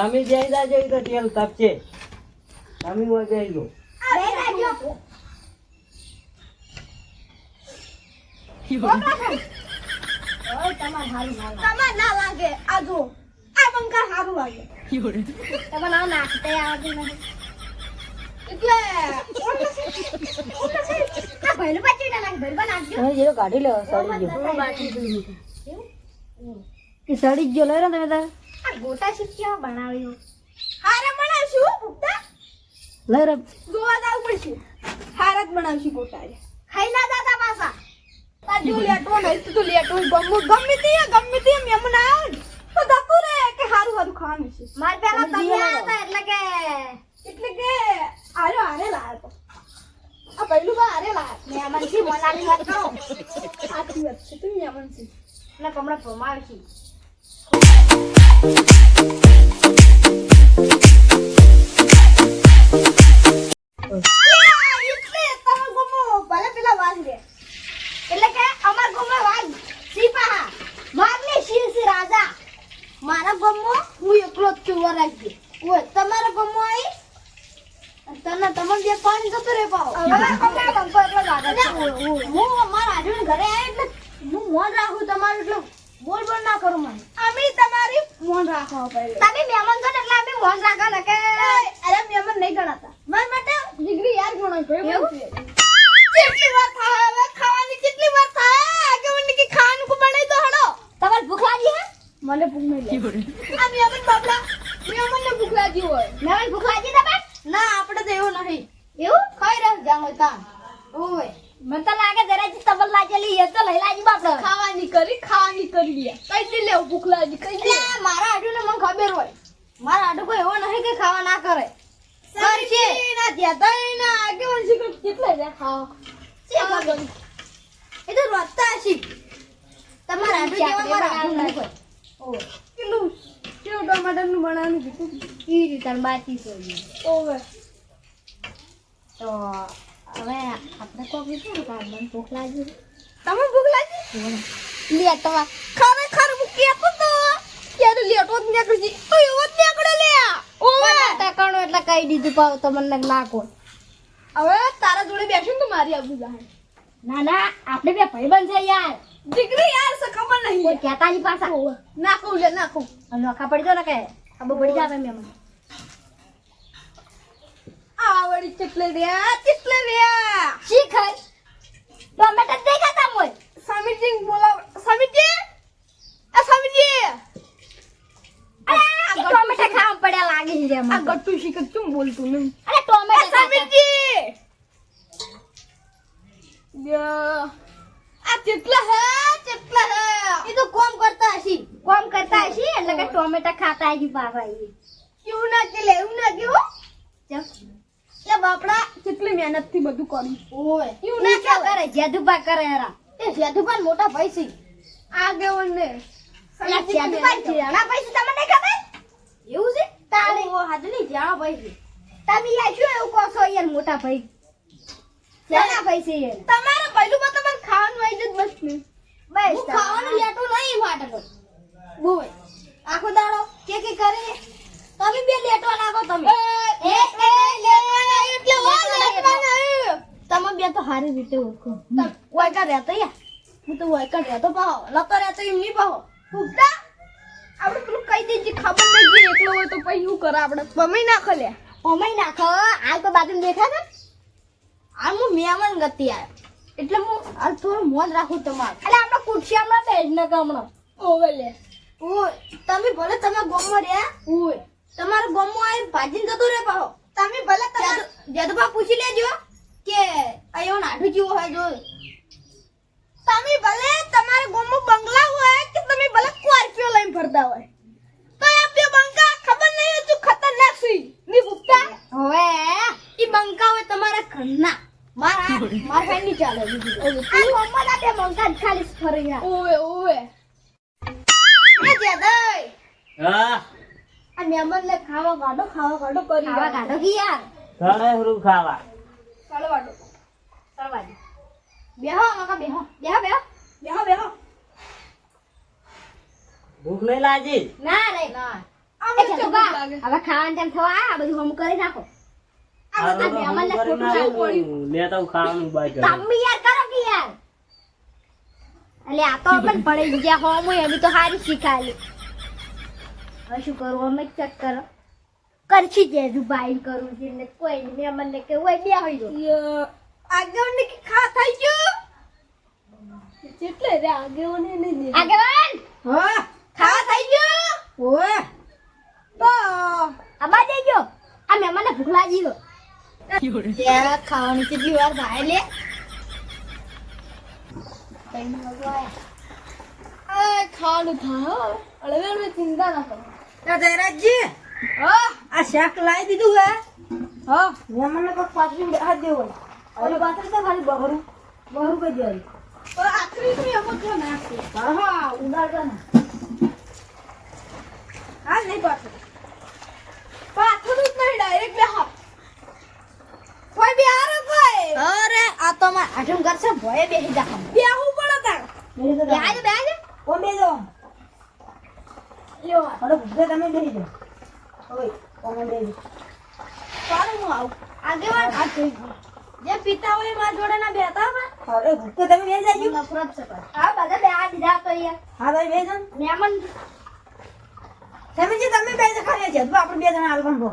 તમે જઈ જાજો ઈ તો તેલ તપશે તમે હોય જઈ લો તમારે ના લાગે આ જો આ બંકા સારું લાગે તમે ના નાખતે આવડતું નથી કાઢી લો સડી ગયો સડી ગયો લઈ રહ્યો તમે તારે આ ગોટા શીખ કેવા બનાવ્યો? હારે બનાવશું પુખ્તા લઈ રહ્યો જવું પડશે. હારે જ બનાવશું ગોટા ખાઈ ના દાદા પાછા તાજો લેટવો નહીં તો તું ગમે ગમે તે ગમે તે મેમન આવે. તો ધક્કો રે કે હારું હારું ખાવાનું છે. માર પેલા તમે તમે એટલે કે એટલે કે આરે આરે લાયો આ પહેલું બા આરે થી મોલાની વાત કરો આખી વાત છે તું મેમન છે ને ગમો મારા ગામમાં હું એકલો જ છું વરાજી ઓય તમારા ગામમાં આવી તને તમને બે પાણી જતો રે પાવ. હું મારા આજુ ઘરે આવ્યો હું મોન રાખું તમારું, એટલું બોલ બોલ ના કરું મને અમે તમારી મોન રાખો તમે મહેમાન છો એટલે અમે મોન રાખો ને કે? અરે મહેમાન નહીં ગણાતા. મારા માટે ડિગ્રી યાર ગણો કોઈ કેટલી વાર થાય હવે ખાવાની કેટલી વાર થાય કે મને કે ખાવાનું કો બનાવી દો હડો તમારે ભૂખ લાગી હે? મને ભૂખ નહીં લાગી. આ મહેમાન બાબલા મહેમાન ને ભૂખ લાગી હોય. મહેમાન ભૂખ લાગી તમે ના આપણે તો એવું નહીં. એવું? ખાઈ રહ્યા જામ હોય તાં ઓય મને તો લાગે જરાજી તબલ લાગેલી એ તો ખાવાની કરી ખાવાની કરી લે કઈ લેવું ભૂખ લાગી કઈ મારા આડુ ને મને ખબર હોય. મારા આડુ કોઈ એવો નહીં કે ખાવા ના કરે. કરશે ના દેતા ના આગે વંશી કે કેટલા દે ખાવા. છે ખબર. એ તો રોતા છે. તમારા આડુ જેવા મારા આડુ નહીં હોય. ઓય કેટલું કેવું ટમાટરનું બનાવવાનું કીધું? ઈ રીતે બાકી છે ઓવે. તો હવે આપણે કોઈ કાઢવાનું ભૂખ લાગી તમે ભૂખ લાગી? લેટવા ખરેખર હું કેતો તો ત્યારે લેટો જ નીકળી તો એવો જ નીકળે લે. ઓવે ટકાણો એટલે કહી દીધું પાવ તમને નાખો. હવે તારા જોડે બેસું ને તો મારી આબુ જાય ના ના આપણે બે ભાઈ બન છે યાર. દીકરી યાર સ ખબર કોઈ નહીં કહેતા નહીં પાછા. નાખું લે નાખું. નોખા પડી જો ને કે ખબર પડી જાય મેમ આવડી ચકલે રે ચકલે રે. શીખાય નહીં ખાતા મોય સમીરજી બોલાવ સમીરજી? આ સમીરજી! અરે આ ટોમેટો ખાવા પડ્યા લાગે છે આ મને ગટ્ટુ શીખર ચું બોલતું નહીં? અરે ટોમેટો યા, આ ચટલા હે? ચટલા હે? એ તો કોમ કરતા હશી. કોમ કરતા હશી એટલે કે ટોમેટો ખાતા હશી પાછા એ. કેવું ના કે લેવું ના બાપડા. કેટલી મહેનતથી બધું કર્યું? ઓય એવું ના કે કરે જેદુબા કરે હેરા. એ સેતુભાઈ મોટા ભાઈ છે આગેવાન ને જેદુબા જેણા પૈસા તમને ખબર? એવું છે? તારે. ઓ હાજલી નહીં ભાઈ છે તમે યાર શું એવું કહો છો યાર મોટા ભાઈ? જેણા ભાઈ છે યાર. તમારે પહેલું માં તમારે ખાવાનું આવી જ બસ ને. બસ હું ખાવાનું લેતો નહીં માટે બોય આખો દાડો કે કે કરે? તમે બે લેટવા લાગો તમે. એ એ લેટવાના એટલે ઓ લેટવા નહીં તમે બે તો હારી રીતે ઓળખો. વાયકા રહેતો યા હું તો વાયકા રહેતો પાહો. લતો રહેતો એમ નહીં પાહો. ભૂખતા આપણે પેલું કહી દેજે ખબર નહીં જે એકલો હોય તો પછી શું કરે આપણે? ગમે નાખો લે. ઓમાઈ નાખો. આ તો બાજુ દેખા ને આ હું મહેમાન ગતિ આવ્યો એટલે હું આ થોડું મોન રાખું તમારે. એટલે આપણે કુર્સી હમણાં બેઠ ને હમણાં ઓવે લે. ઓય તમે ભલે તમે ગોમમાં રહ્યા. ઓય. તમારો ગોમમાં આવી ભાજીને જતો રે પાહો તમે ભલે તમારું જદબા પૂછી લેજો કે આયો નાઠું જેવો હોય જો તમે ભલે તમારે ગોમમાં બંગલા હોય કે તમે ભલે સ્કોર્પિયો લઈને ફરતા હોય તો આ બે બંકા ખબર નહીં હજુ ખતરનાક સુઈ ની ભૂખતા? હવે ઈ બંકા હોય તમારા ઘરના. મારા મારા ફેનની ચાલે. આ ગોમમાં ના બે મંકા ખાલી ફરી ઓવે ખાવા કાઢો કરી ખાવા કાઢો કી યાર? ઘણે હરું ખાવા. ચાલો વાડો ચાલો વાડો બેહો મકા બેહો. બેહો બેહો. બેહો બેહો. ભૂખ નહીં લાગી? ના રે. જતુભા, હવે ખાવાનું ટાઈમ થવા આ બધું હમ કરી નાખો. આ બધા મહેમાનને ખોટું લાગે. લેતા ખાવાનું બાય તમે યાર કરો કે યાર? એટલે આ તો પણ ભણી ગયા હોમ હોય એમ તો સારી શીખાયેલી. હવે શું કરવું? અમે ચેક કરો. કરછી જે દુબાઈ કરવું છે ને કોઈ નહીં અમને મને કે હોય બે હોય આગળ ને ખા થઈ ગયું? કેટલે રે આગળ ને ને આગળ હા. ખા થઈ ગયો? ઓય. તો આબા દેજો આ મહેમાનને ભૂખ લાગી ગયો. ખાવાની કેટલી વાર ભાઈ લે. ખાવાનું થાય હો. અળવે અળવે ચિંતા ના કરો. જયરાજજી હા. આ શાક લાવી દીધું હે? હા. મને કોઈ પાછું હાથ દેવો અને પાછળ તો ખાલી બહરું. બહરું કઈ દેવાનું. પણ આખરી તો એમ જ નાખી. હા હા ઉડાડતો ને. હા નહીં જ નહીં ડાયરેક્ટ બે કોઈ બે હારે કોઈ અરે આ તો માં આઠમ કરશે ભોય બેસી જા બે બેહવું પડે તાર. બેહાય તો કોણ લ્યો ભૂખે તમે બેસી જાઓ. હું જે પિતા હોય મારા જોડે ના બેતા હોય હવે ભૂખે તમે જાજો નફરત છે પણ. આ બધા દીધા તો હા ભાઈ તમે બે જણા ખાલી છે. આપણે બે જણા હાલ પણ બહુ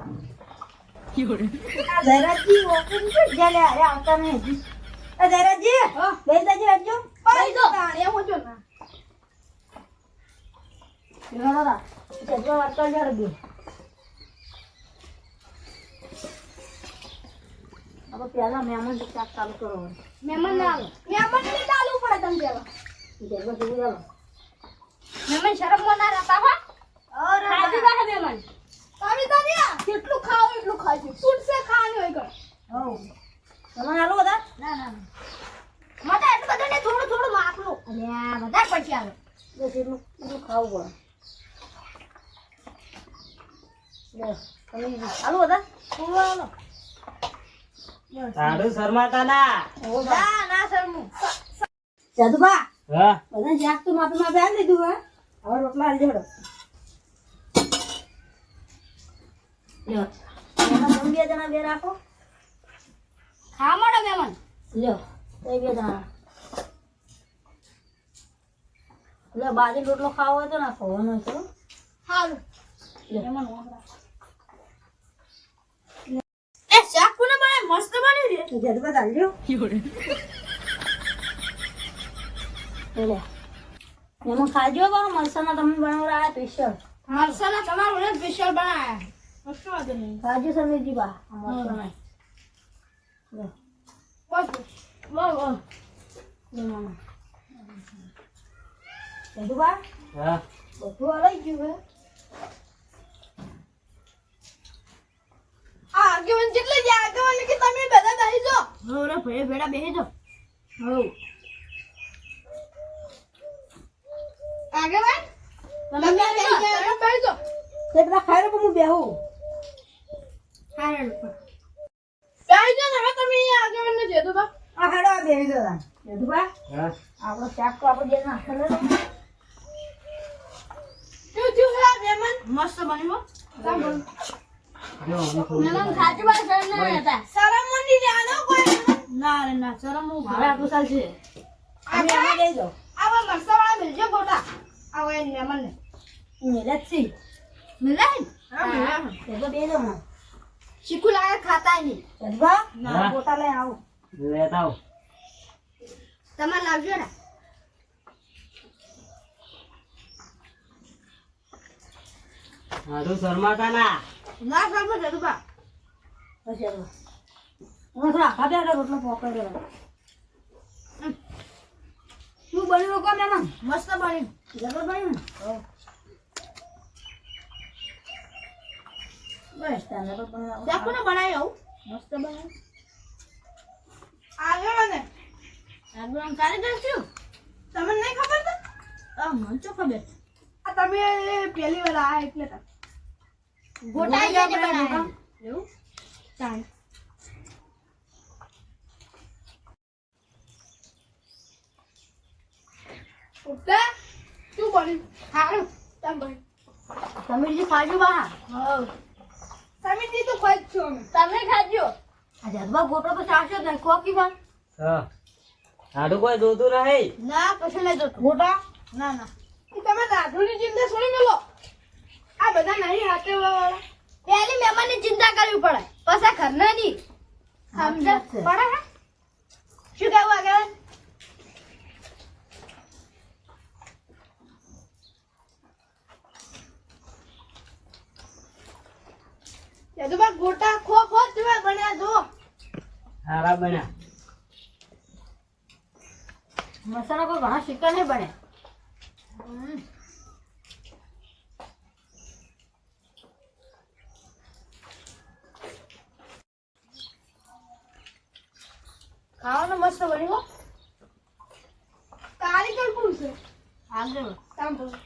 આ જયરાજજી ઓપન જ્યાં અરે આવતા નહીં હજી. આ જયરાજજી હા. બેસી જાજો ભાઈ જો તારે એમ જો ના? તા વાત હવે પહેલા મહેમાન ચાક ચાલુ કરો મહેમાન ના આવે. મહેમાન ને ચાલુ પડે તમે પેલા જજવા જેવું ચાલો. મહેમાન શરમમાં ના રહેતા હો. દીધા હે મહેમાન? તમે તો રહ્યા જેટલું ખાવ એટલું ખાજો છૂટશે ખાવાની હોય કર હવ. તમને હાલો બધા? ના ના મતા એટલું બધું ને થોડું થોડું માપનું અલ્યા. વધારે પછી આવે બસ એટલું એટલું ખાવું પડે. બસ તમે હાલો બધા. થોડું હાલો. તારું શરમાતા ના. ના ના શરમું. જાદુબા હા? બધા જાક તો માપે માપે આ લીધું હે? હવે રોટલા આલી જડો. લ્યો. તમે બે જણા બે રાખો ખા મોડો મન લ્યો એ બે જણા. લે બાજરી રોટલો ખાવો હોય તો ના ખવાનો છે હાલ લે. એ કોને બનાય મસ્ત બન્યું રે તો જાદુબા ચાલજો લે એમાં ખાજો બા મરસાના તમે બનાવરા સ્પેશિયલ મરસાના તમારું ને સ્પેશિયલ બનાયા ખાજો સમીરજી બા મરસાના લે બસ વાહ વાહ લે મામા જાદુબા હા બધું હલાઈ ગયું હે આ આગેવાન જેટલે જ આગેવાન કે તમે બધા બેહી જો. હવે ભાઈ ભેડા બેહી જો હવ આગેવાન તમે બેહી જો તમે બેહી જો. તે પેલા ખાઈ લો પણ હું બેહું બેહી જો ને હવે તમે આગેવાન ને જેતો બા. આ હેડો આ બેહી ગયો તા બા. હા. આપણો ચાક તો આપણે જે નાખેલો હે મસ્ત બન્યું શીખું લાગે ખાતા નહીં. પોતા તમારે લાવજો ને તારું શર્મા ના ના સમજે જદુબા બા પછી હું થોડા આખા બે રોટલો પકડ્યો શું બન્યું કોણ એમાં મસ્ત બન્યું. જબર બન્યું બસ તાને તો પણ દેખો ને બનાવી આવું? મસ્ત બન્યું આગળ ને આગળ કારીગર છું તમને નહીં ખબર તો? આ મન તો ખબર. આ તમે પહેલી વાર આ એટલે તો ગોટા ગોટા જે બનાવ્યા એવું ચાલ. ઉઠા શું બન્યું સારું સમીરજી ખાજો બા. સમીરજી તો ખોઈ જ છો અમે. તમે ખાજો. આ જજબા ગોટો તો ચાલશે જ નહીં. કોકી બા. હા. હાડું કોઈ જોતું રહે ના પછી લઈ જતો ગોટા. ના ના. તમે રાધુની ચિંતા છોડી મેલો. આ બધા નહીં હાથે વાળા પેલી મહેમાનની ચિંતા કરવી પડે. પછી ઘરના ની સમજ? પડે હે? શું કહેવું આગળ? યદુબા ગોટા ખો ખો તમે બન્યા જો સારા બન્યા. મસાલા કો ઘણા સિક્કા નહીં બને ખાવાનું મસ્ત બન્યું હો. કારીગર કોણ છે? આગળ. સાંભળો.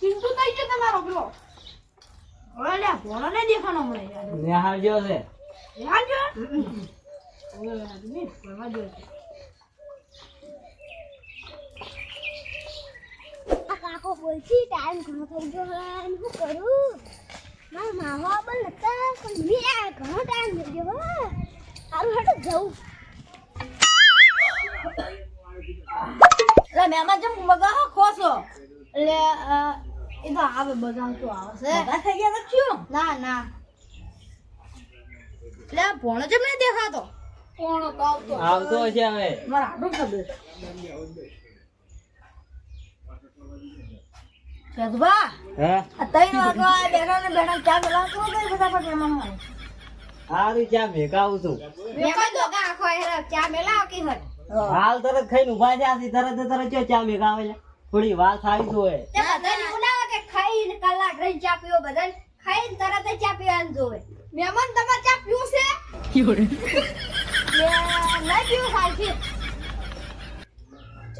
ચિંતુ થઈ છે તમારો પેલો. હવે લે ભોળો નહીં દેખાનો મને યાર. જો છે. યાદ જો આદમી ફરવા છે. આ બોલછી ટાઈમ ઘણો થઈ ગયો હે કરું? મારા માવા પણ નતા પણ મેં ઘણો ટાઈમ થઈ ગયો હે. સારું હેડો જવું એટલે મહેમાન જેમ મગા ખોસો એટલે એ તો આવે બધા તો આવશે બધા થઈ ગયા તો શું? ના ના. એટલે આ ભોણો જેમ નહીં દેખાતો? ભોણો તો આવતો આવતો છે હવે. મારા આટલું ખબર. સદબા હા? આ ત્રણ વાગવા બેઠા ને બેઠા? ચા પેલા તો કઈ ફટાફટ મહેમાન હોય સારું ચા ભેગા આવું છું? મેં તો ગા આખો હેરા ચા મેલા કી હટ હાલ તરત ખાઈને ઊભા થયા છે. તરત તરત ચો ચા ભેગા આવે થોડી વાર થાય તો હોય તે બધાને કે ખાઈને કલાક રહીને ચા પીવો બધાને. ખાઈને તરત જ ચા પીવાનું જોવે. મહેમાન તમારે ચા પીવું છે? લે, નહીં પીવું ખાય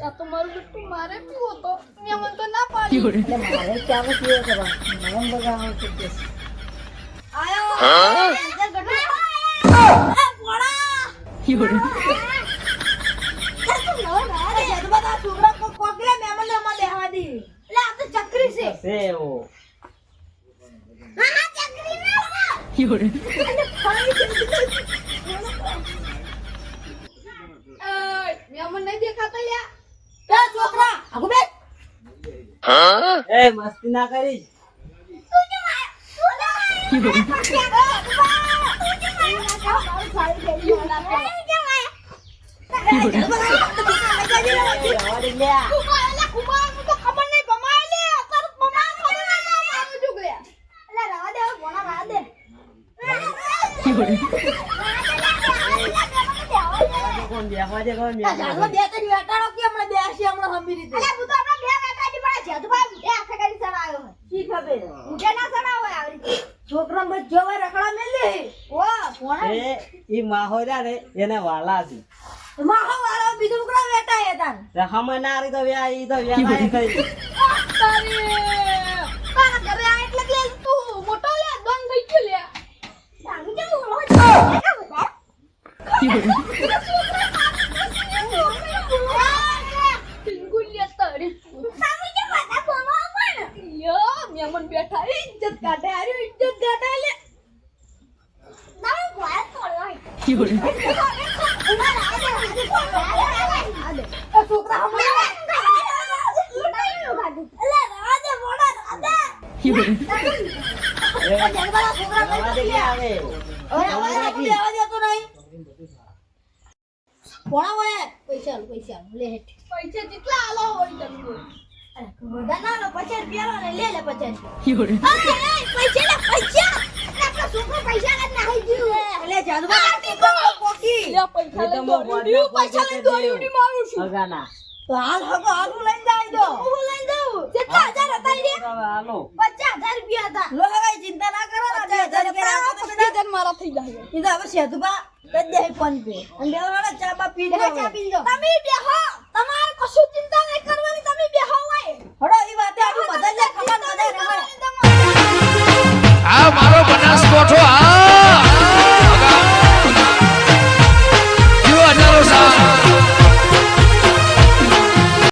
ચા તો મારું બેટું મારે પીવો તો તો ના પાડી. એટલે મારે ચા તો પીવો કરવા મહેમાન બગા આવે છે. કે આયો અંદર દેખાતા એ છોકરા. કો કોકલે મહેમાન ને અમાર બેહવા દી એટલે આ તો ચકરી છે છે એવો હા, ચકરી ના એય, મહેમાન નહીં દેખાતા લ્યા એ છોકરા આગુ બે મસ્તી ના કરીશ એ, દે. કોણ દે કોણ બેસવા જાગવા દે? બે ત્રણ વેટાડો કે હમણાં બેસી હમણાં હમી રીતે. શી ખબર છોકરા બસ જોવા રખડા મેલી ઓ કોણ એ ઈ માહોર્યા ને એને વાલા છે. માહો વાળો બીજું કડા વેટા હતા હમે ના રહી તો વ્યા ઈ તો વ્યા ના કરી બેઠા ઇજ્જત કાઢે આર્યો ઇજ્જત કાઢે લે છોકરા એ, રવા દે ક્યાં આવે રવા દે કી. કોણા હોય પૈસા પૈસા લે. પૈસા કેટલા આલો હોય તમને અરે, બધા ના લો, પચાસ રૂપિયા ને, લે લે પચાસ પૈસા તો મો બોડનો પૈસા લઈ દોડી મારું છું અગાના તો હાલ હગો હાલું લઈને જાય દો હું લઈ દઉં કેટલા હજાર હતા રે. હવે હાલો. પચાસ હજાર રૂપિયા હતા. લો હવે ચિંતા ના કરો ને હજાર રૂપિયા રાખો તો પચાસ હજાર મારા થઈ જાય. એ તો હવે સેતુબા દે ફોન પે. અને બે વાળા ચા બા પી ચા પી લો. તમે બેહો